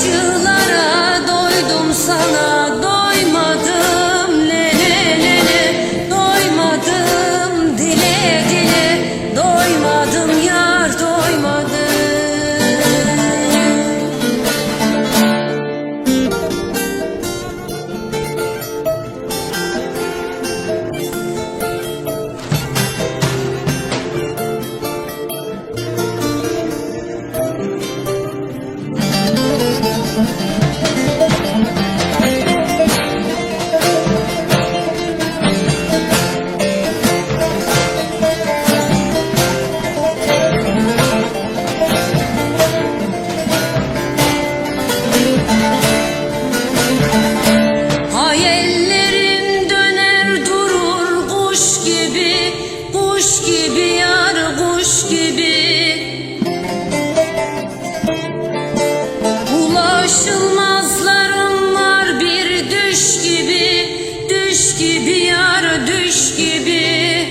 you. Kuş gibi yar kuş gibi. Ulaşılmazlarım var bir düş gibi Düş gibi yar düş gibi.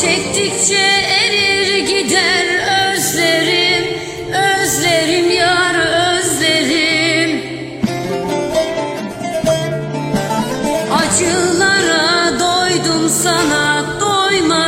Çektikçe erir gider özlerim Özlerim yar özlerim. Acılara doydum sana doyma